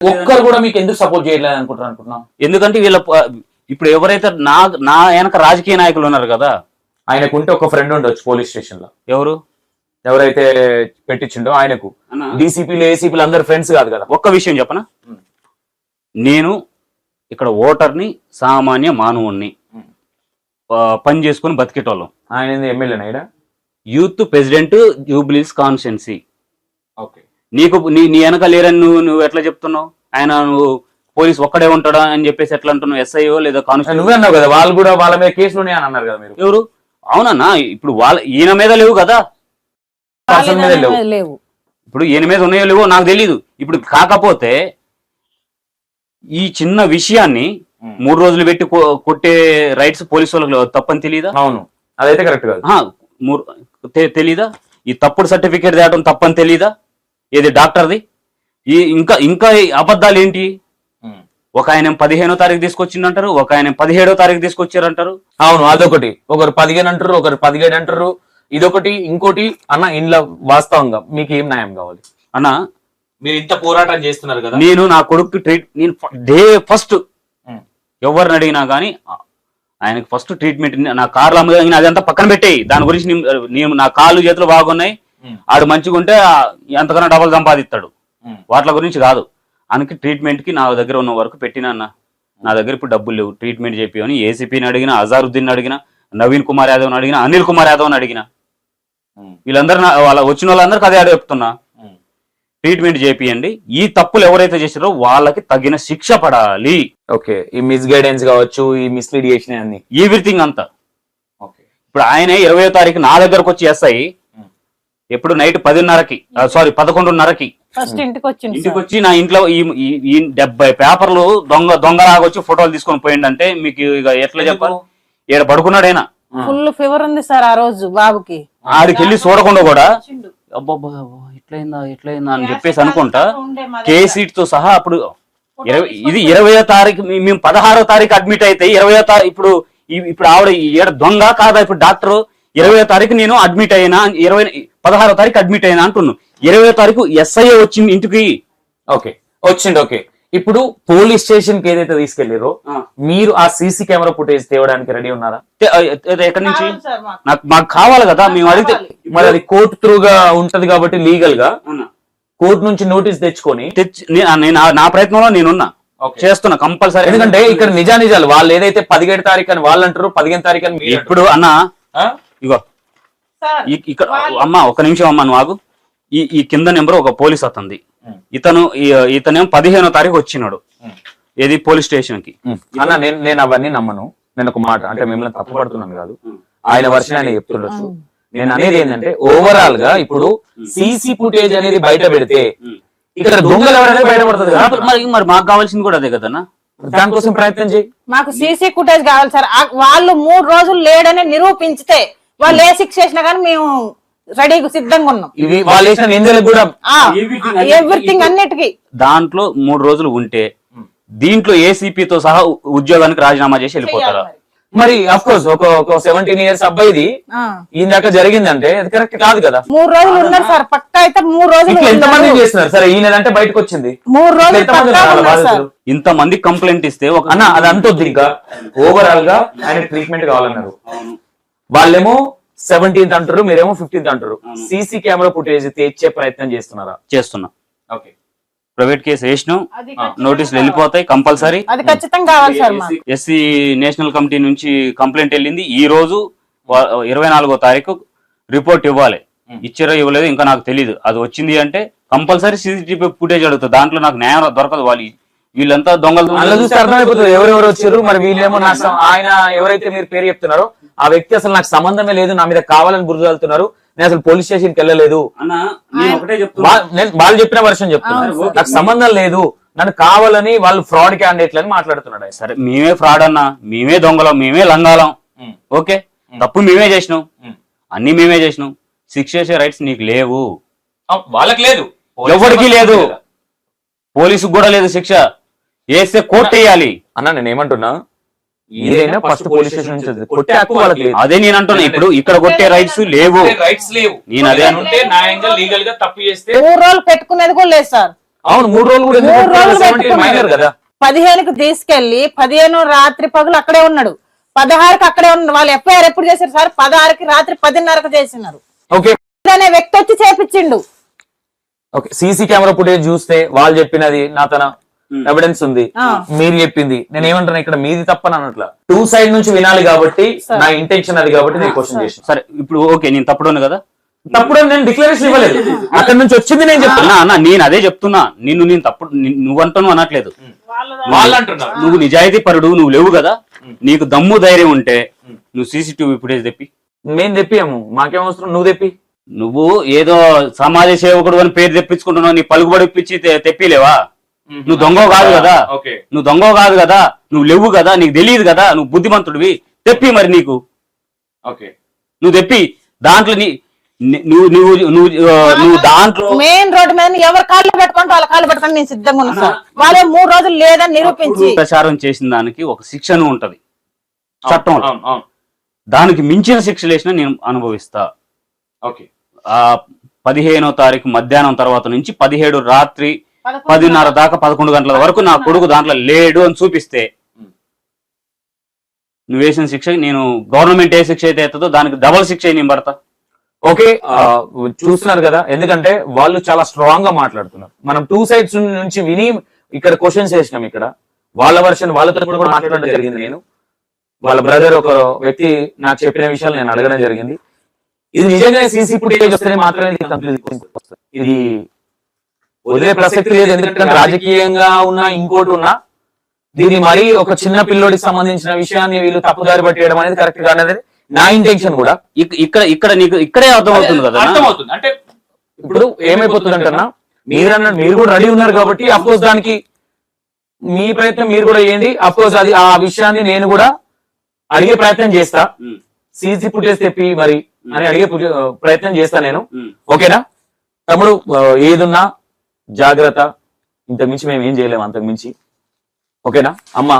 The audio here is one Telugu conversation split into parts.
ఒక్కరు కూడా మీకు ఎందుకు సపోర్ట్ చేయలేదు అనుకుంటారు అనుకుంటున్నాం? ఎందుకంటే వీళ్ళ ఇప్పుడు ఎవరైతే నా నా వెనక రాజకీయ నాయకులు ఉన్నారు కదా ఆయనకుంటే ఒక ఫ్రెండ్ ఉండొచ్చు పోలీస్ స్టేషన్లో. ఎవరు? ఎవరైతే పెట్టించిండో ఆయనకు. డీసీపీలు ఏసీపీలు అందరు ఫ్రెండ్స్ కాదు కదా. ఒక్క విషయం చెప్పనా? నేను ఇక్కడ ఓటర్ని సామాన్య మానవుణ్ణి పని చేసుకొని బతికేటోళ్ళం. ఆయన MLA నాయుడా youth president Jubilee Hills constituency okay. నీకు నీ నీ వెనక లేరని నువ్వు నువ్వు ఎట్లా చెప్తున్నావు? ఆయన నువ్వు పోలీస్ ఒక్కడే ఉంటాడా అని చెప్పేసి ఎట్లా అంటున్నావు? ఎస్ఐఓ లేదా కానిస్టేబుల్ నువ్వే అన్నావు కదా వాళ్ళు కూడా వాళ్ళ మీద కేసులు ఉన్నాయని అన్నారు కదా మీరు. ఎవరు? అవునన్నా ఇప్పుడు వాళ్ళ ఈయన మీద లేవు కదా. పర్సన్ మీద లేవు. లేవు. ఇప్పుడు ఈయన మీద ఉన్నాయో లేవో నాకు తెలియదు ఇప్పుడు కాకపోతే ఈ చిన్న విషయాన్ని. మూడు రోజులు పెట్టి కొట్టే రైట్స్ పోలీసు వాళ్ళకి తప్పని తెలియదా అవును. అదైతే కరెక్ట్ కాదు. తెలీదా? ఈ తప్పుడు సర్టిఫికేట్ తేవడం తప్పని తెలీదా? ఏది డాక్టర్ది? ఈ ఇంకా ఇంకా అబద్ధాలు ఏంటి. ఒక ఆయన పదిహేనో తారీఖు తీసుకొచ్చిందంటారు ఒక ఆయన పదిహేడో తారీఖు తీసుకొచ్చారంటారు. అవును అదొకటి. ఒకరు పదిహేను అంటారు ఒకరు పదిహేడు అంటారు. ఇదొకటి ఇంకోటి అన్న ఇంట్లో వాస్తవంగా మీకు ఏం న్యాయం కావాలి? అన్న మీరు ఇంత పోరాటం చేస్తున్నారు కదా. నేను నా కొడుకు ట్రీట్ నేను డే ఫస్ట్. ఎవరిని అడిగినా కానీ ఆయనకి ఫస్ట్ ట్రీట్మెంట్ నా కార్లు అమ్మ అదంతా పక్కన పెట్టేయి. దాని గురించి నేను- నా కాళ్ళు చేతులు బాగున్నాయి. ఆడు మంచిగా ఉంటే ఎంతకన్నా డబల్ సంపాదిస్తాడు. వాటి గురించి కాదు. ఆయనకి ట్రీట్మెంట్కి నా దగ్గర ఉన్న వరకు పెట్టినా అన్న. నా దగ్గర ఇప్పుడు డబ్బులు లేవు. ట్రీట్మెంట్ చెప్పి ఏసీపీని అడిగిన అజారుద్దీన్ అడిగిన నవీన్ కుమార్ యాదవ్ అడిగిన అనిల్ కుమార్ యాదవ్ అడిగిన. వీళ్ళందరూ నా- వాళ్ళ వచ్చిన వాళ్ళందరికీ అదే అడే చెప్తున్నా. ట్రీట్మెంట్ చేపియండి. ఈ తప్పులు ఎవరైతే చేశారో వాళ్ళకి తగిన శిక్ష పడాలి. ఓకే. ఈ మిస్గైడెన్స్ కావచ్చు ఈ మిస్లీడ్ చేసిన అన్ని. ఎవ్రీథింగ్ అంతా. ఓకే. ఇప్పుడు ఆయన ఇరవయో తారీఖు నా దగ్గరకు వచ్చి ఎస్ఐ. ఎప్పుడు నైట్ పదిన్నరకి సారీ పదకొండున్నరకి. ఫస్ట్ ఇంటికి వచ్చింది ఇంటికి సార్. వచ్చి నా ఇంట్లో ఈ డెబ్బై పేపర్లు దొంగ దొంగలాగా వచ్చి ఫోటోలు తీసుకొని పోయిండంటే మీకు ఇక ఎట్లా చెప్పాలి? ఈడ పడుకున్నాడైనా ఫుల్ ఫీవర్ ఉంది సార్ ఆ రోజు బాబుకి. ఆడికి వెళ్ళి చూడకుండా కూడా అబ్బబ్బా ఇట్లయిందా ఇట్లయిందా అని చెప్పేసి అనుకుంటా. కే సీట్తో సహా అప్పుడు ఇరవై ఇది ఇరవయో తారీఖు మేము పదహారో తారీఖు అడ్మిట్ అయితే ఇరవయో తారీఖు ఇప్పుడు ఈ- ఇప్పుడు ఆవిడ ఈడ దొంగ కాదా ఇప్పుడు డాక్టర్? ఇరవయో తారీఖు నేను అడ్మిట్ అయినా ఇరవై పదహారో తారీఖు అడ్మిట్ అయినా అంటున్నాను ఇరవయో తారీఖు ఎస్ఐ వచ్చింది ఇంటికి ఓకే వచ్చింది ఓకే ఇప్పుడు పోలీస్ స్టేషన్కి ఏదైతే తీసుకెళ్ళిరో మీరు ఆ సీసీ కెమెరా ఫుటేజ్ తేవడానికి రెడీ ఉన్నారా ఎక్కడి నుంచి. నాకు మాకు కావాలి కదా మేము అడిగితే. మరి అది కోర్టు త్రూగా ఉంటది కాబట్టి లీగల్గా. కోర్టు నుంచి నోటీస్ తెచ్చుకొని తెచ్చి నే- నేను నా- నా ప్రయత్నంలో నేనున్నా. చేస్తున్నా కంపల్సరీ ఎందుకంటే ఇక్కడ నిజానిజాలు వాళ్ళు ఏదైతే పదిహేడు తారీఖు అని వాళ్ళు అంటారు పదిహేను తారీఖు అని ఇప్పుడు అన్న? ఇగో ఇక్కడ అమ్మ ఒక నిమిషం అమ్మ నువ్వు ఈ ఈ కింద నెంబర్ ఒక పోలీస్ అతంది. ఇతను ఈ- ఇతనేం పదిహేనో తారీఖు వచ్చినాడు. ఏది? పోలీస్ స్టేషన్కి. అన్న నేను నేను అవన్నీ నమ్మను. నేను ఒక మాట అంటే మిమ్మల్ని తప్పు పడుతున్నాను కాదు. ఆయన వర్షన్ ఆయన చెప్తుండొచ్చు నేను అనేది ఏంటంటే ఓవరాల్గా ఇప్పుడు సీసీ ఫుటేజ్ అనేది బయట పెడితే ఇక్కడ దొంగలు ఎవరైనా బయటపడుతుంది కదా? మరి మరి మాకు కావాల్సింది కూడా అదే కదన్నా? దానికోసం ప్రయత్నం చేయి. మాకు సీసీ ఫుటేజ్ కావాలి సార్. వాళ్ళు మూడు రోజులు లేడని నిరూపించితే వాళ్ళు ఏ శిక్ష చేసినా కానీ మేము రెడీగా సిద్ధంగా ఉన్నాం. ఇవి వాళ్ళు వేసిన నిందలకు కూడా ఎవ్రీథింగ్ అన్నిటికీ. దాంట్లో మూడు రోజులు ఉంటే దీంట్లో ACP తో సహా ఉ- ఉద్యోగానికి రాజీనామా చేసి వెళ్ళిపోతారా. మరి. అఫ్ కోర్స్ ఒక ఒక సెవెంటీన్ ఇయర్స్ అబ్బాయిది ఆ. ఇందాక జరిగిందంటే అది కరెక్ట్ కాదు కదా. మూడు రోజులు ఉన్నారు సార్ పక్కా అయితే మూడు రోజులు ఇట్లా ఎంతమంది ఉన్నారు. చేస్తున్నారు? సరే ఈయనదంటే బయటకు వచ్చింది మూడు ఇట్లా రోజులు ఎంతమంది పక్కా ఉన్నారు? ఉన్నారు సార్. బాధితులు? ఇంతమంది కంప్లైంట్ ఇస్తే ఒక అన్న అది ఇంకా. ఓవరాల్గా ఆయన ట్రీట్మెంట్ కావాలన్నారు. వాళ్ళేమో సెవెంటీన్త్ అంటారు మీరేమో ఫిఫ్టీన్త్ అంటారు సీసీ కెమెరా ఫుటేజ్ తెచ్చే ప్రయత్నం చేస్తున్నారా? చేస్తున్నా. ఓకే. ప్రైవేట్ కేసు వేసినాం. నోటీసులు వెళ్ళిపోతాయి కంపల్సరీ. అది ఖచ్చితంగా కావాలి సార్ మాకు ఎస్సీ నేషనల్ కమిటీ నుంచి కంప్లైంట్ వెళ్ళింది. ఈ రోజు ఇరవై నాలుగో తారీఖు రిపోర్ట్ ఇవ్వాలి. ఇచ్చారో ఇవ్వలేదు ఇంకా నాకు తెలియదు అది వచ్చింది అంటే కంపల్సరీ సీసీటీవీ ఫుటేజ్ అడుగుతుంది దాంట్లో నాకు న్యాయం దొరకదు వాళ్ళు వీళ్ళంతా దొంగలు అలా చూస్తే అర్థమైపోతుంది. ఎవరెవరు వచ్చారు. మరి వీళ్ళేమో నా ఆయన ఎవరైతే మీరు పేరు చెప్తున్నారో ఆ వ్యక్తి అసలు నాకు సంబంధమే లేదు. నా మీద కావాలని బురద వెళ్తున్నారు నేను అసలు పోలీస్ స్టేషన్కి వెళ్ళలేదు. అన్న నేను ఒకటే చెప్తున్నా. వా- నేను వాళ్ళు చెప్పిన వర్షం చెప్తున్నారు నాకు సంబంధం లేదు. నన్ను కావాలని వాళ్ళు ఫ్రాడ్ క్యాండిడేట్లు అని మాట్లాడుతున్నాడు సరే మేమే ఫ్రాడ్ అన్నా. మేమే దొంగలం. మేమే లంగాలం. ఓకే? తప్పు మేమే చేసినాం. అన్ని మేమే చేసినాం. శిక్ష చేసే రైట్స్ నీకు లేవు. వాళ్ళకి లేదు. ఎవరికి లేదు. పోలీసుకు కూడా లేదు శిక్ష. వేస్తే కోర్టు వేయాలి. అన్న నేను ఏమంటున్నా? ఏదైనా ఫస్ట్ పోలీస్ స్టేషన్ నుంచి. కొట్టే హక్కు వాళ్ళకి లేదు. అదే నేను అంటున్నా. ఇప్పుడు ఇక్కడ కొట్టే రైట్స్ లేవు. రైట్స్ లేవు. నేను అదే అను- ఉంటే న్యాయంగా లీగల్గా తప్పు చేస్తే మూడు రోజులు పెట్టుకునేది కూడా లేదు సార్. అవును మూడు రోజులు కూడా ఎందుకు మూడు రోజులు పెట్టుకున్నారు? 17 పెట్టుకున్నాడు. మైనర్ కదా. పదిహేనుకు తీసుకెళ్ళి పదిహేను రాత్రి పగులు అక్కడే ఉన్నాడు. పదహారుకి అక్కడే ఉన్నాడు. వాళ్ళు ఎఫ్ఐఆర్ ఎప్పుడు చేశారు సార్? పదహారుకి రాత్రి పదిన్నరకు చేసినారు. ఓకే. అనే వ్యక్తి వచ్చి చేపించిండు. ఓకే. సీసీ కెమెరా ఫుటేజ్ చూస్తే వాళ్ళు చెప్పినది నా తన ఎవిడెన్స్ ఉంది. ఆ. మీరు చెప్పింది. నేను ఏమంటున్నా ఇక్కడ మీది తప్పని అన్నట్ల టూ సైడ్ నుంచి వినాలి కాబట్టి నా ఇంటెన్షన్ అది కాబట్టి నేను క్వశ్చన్ చేసిన. సరే ఇప్పుడు ఓకే నేను తప్పుడు కదా? తప్పుడు నేను డిక్లరేషన్ ఇవ్వలేదు. అక్కడ నుంచి వచ్చింది నేను చెప్తున్నా. అన్నా నేను అదే చెప్తున్నా. నిన్ను నేను తప్పుడు నువ్వంటాను అనట్లేదు. వాళ్ళు అంటున్నారు నువ్వు నిజాయితీ పరుడు నువ్వు లేవు కదా? నీకు దమ్ము ధైర్యం ఉంటే నువ్వు సీసీటీవీ ఫుటేజ్ తెప్పి. మేము తెప్పియాము. మాకేం అవసరం? నువ్వు తెప్పి. నువ్వు ఏదో సమాజ సేవకుడు అని పేరు తెప్పించుకుంటున్నావు నీ పలుకుబడి ఇప్పించి తెప్పిలేవా నువ్వు దొంగ కాదు కదా. ఓకే. నువ్వు దొంగ కాదు కదా. నువ్వు లేవు కదా. నీకు తెలియదు కదా. నువ్వు బుద్ధిమంతుడివి. తెప్పి మరి నీకు. ఓకే. నువ్వు తెప్పి. దాంట్లో నీ ని- నువ్వు నువ్వు నువ్వు నువ్వు దాంట్లో మెయిన్ రోడ్డు మీద ఎవరు కాళ్ళు పెట్టుకుంటే వాళ్ళ కాళ్ళు పెట్టుకొని నేను సిద్ధంగా ఉన్నాను సార్. వాళ్ళే మూడు రోజులు లేదని నిరూపించి ప్రచారం చేసిన దానికి ఒక శిక్షను ఉంటది. చట్టంలో. అవును అవును. దానికి మించిన శిక్షలు వేసినా నేను అనుభవిస్తా. ఓకే. ఆ పదిహేనో తారీఖు మధ్యాహ్నం తర్వాత నుంచి పదిహేడు రాత్రి పదిన్నర దాకా పదకొండు గంటల వరకు నా కొడుకు దాంట్లో లేడు అని చూపిస్తే. నువ్వు వేసిన శిక్ష నేను గవర్నమెంట్ ఏ శిక్ష అయితే ఎత్తుందో దానికి డబల్ శిక్ష నేను పడతా. ఓకే చూస్తున్నారు కదా ఎందుకంటే వాళ్ళు చాలా స్ట్రాంగ్గా మాట్లాడుతున్నారు. మనం టూ సైడ్స్ నుంచి విని ఇక్కడ క్వశ్చన్స్ వేసినాం ఇక్కడ. వాళ్ళ వర్షన్ వాళ్ళతో కూడా మాట్లాడడం జరిగింది నేను. వాళ్ళ బ్రదర్ ఒక వ్యక్తి నాకు చెప్పిన విషయాలు నేను అడగడం జరిగింది. ఇది నిజంగానే సీసీ ఫుటేజ్ వస్తేనే మాత్రమే. ఇది వదిలే ప్రసక్తి లేదు. ఎందుకంటే రాజకీయంగా ఉన్నా ఇంకోటి ఉన్నా దీన్ని మరీ ఒక చిన్న పిల్లోడికి సంబంధించిన విషయాన్ని వీళ్ళు తప్పుదారి పట్టేయడం అనేది కరెక్ట్ కాదనేది నా ఇంటెన్షన్ కూడా. ఇక్- ఇక్కడ ఇక్కడ నీకు ఇక్కడే అర్థం అవుతుంది కదా అర్థమవుతుంది. అంటే ఇప్పుడు ఏమైపోతుంది అంటన్నా? మీరు అన్న మీరు కూడా రెడీ ఉన్నారు కాబట్టి అఫ్కోర్స్ దానికి మీ ప్రయత్నం మీరు కూడా చేయండి. అఫ్కోర్స్ అది ఆ విషయాన్ని నేను కూడా అడిగే ప్రయత్నం చేస్తా. సీసీ ఫుటేజ్ తెప్పి మరి అని అడిగే ప్రయత్నం చేస్తా నేను. ఓకేనా? తమ్ముడు ఏదున్నా జాగ్రత్త. ఇంతకు మించి మేము ఏం చేయలేము అంతకు మించి. ఓకేనా? అమ్మ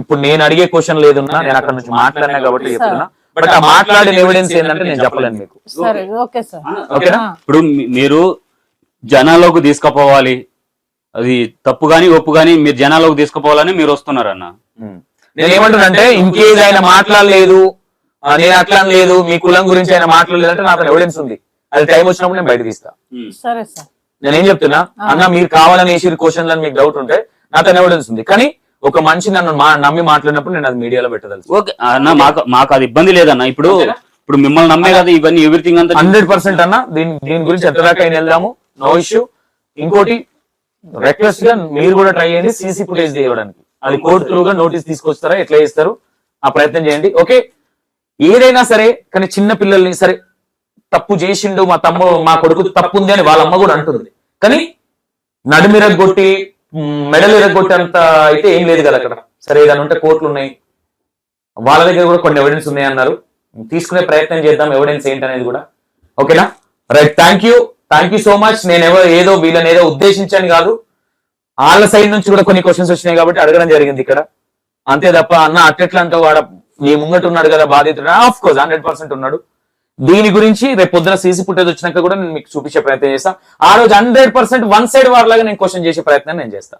ఇప్పుడు నేను అడిగే క్వశ్చన్ లేదున్నా నేను అక్కడ నుంచి మాట్లాడినా కాబట్టి చెప్తున్నా. బట్ ఆ మాట్లాడిన ఎవిడెన్స్ ఏంటంటే నేను చెప్పలేను మీకు. సరే ఓకే సార్. ఓకేనా? ఇప్పుడు మీరు జనాల్లోకి తీసుకుపోవాలి. అది తప్పు గాని ఒప్పు గాని మీరు జనాల్లోకి తీసుకుపోవాలని మీరు వస్తున్నారన్న. నేను ఏమంటున్నానంటే ఇంకేది ఆయన మాట్లాడలేదు నేను అట్లా లేదు మీ కులం గురించి ఆయన మాట్లాడలేదు అంటే నాకు ఎవిడెన్స్ ఉంది. అది టైం వచ్చినప్పుడు నేను బయట తీస్తా. సరే సార్. నేనేం చెప్తున్నా? అన్న మీరు కావాలని వేసి క్వశ్చన్ అని మీకు డౌట్ ఉంటే నాతో ఎవిడెన్స్ ఉంది. కానీ ఒక మనిషి నన్ను నమ్మి మాట్లాడినప్పుడు నేను అది మీడియాలో పెట్టదలుచు ఓకే. అన్న మాకు మాకు అది ఇబ్బంది లేదన్న. ఇప్పుడు ఇప్పుడు మిమ్మల్ని నమ్మే కదా ఇవన్నీ ఎవ్రీథింగ్ అంతా హండ్రెడ్ పర్సెంట్ అన్న దీని దీని గురించి ఎంత దాకా అయినా వెళ్దాము. నో ఇష్యూ ఇంకోటి రిక్వెస్ట్గా మీరు కూడా ట్రై చేయండి సీసీ ఫుటేజ్ తీయడానికి. అది కోర్టు త్రూగా నోటీస్ తీసుకొస్తారా ఎట్లా చేస్తారు? ఆ ప్రయత్నం చేయండి. ఓకే. ఏదైనా సరే కానీ చిన్న పిల్లల్ని సరే తప్పు చేసిండు మా తమ్ముడు మా కొడుకు తప్పు ఉంది అని వాళ్ళ అమ్మ కూడా అంటుంది. కానీ నడుమిరగొట్టి మెడలు ఇరగొట్టేంత అయితే ఏం లేదు కదా అక్కడ. సరే ఏదైనా ఉంటే కోర్టులు ఉన్నాయి. వాళ్ళ దగ్గర కూడా కొన్ని ఎవిడెన్స్ ఉన్నాయి అన్నారు. తీసుకునే ప్రయత్నం చేద్దాం ఎవిడెన్స్ ఏంటనేది కూడా. ఓకేనా? Right thank you thank you so much నేను ఎవరు ఏదో వీళ్ళని ఏదో ఉద్దేశించాను కాదు. వాళ్ళ సైడ్ నుంచి కూడా కొన్ని క్వశ్చన్స్ వచ్చినాయి కాబట్టి అడగడం జరిగింది ఇక్కడ. అంతే తప్ప అన్న అట్టెట్లా అంటావు వాడ నీ ముంగట ఉన్నాడు కదా బాధితుడు. ఆఫ్ కోర్స్ హండ్రెడ్ పర్సెంట్ ఉన్నాడు. దీని గురించి రేపు పొద్దున సీసీ ఫుటేజ్ వచ్చినాక కూడా నేను మీకు చూపించే ప్రయత్నం చేస్తాను ఆ రోజు hundred percent one side war లాగా నేను క్వశ్చన్ చేసే ప్రయత్నం నేను చేస్తా.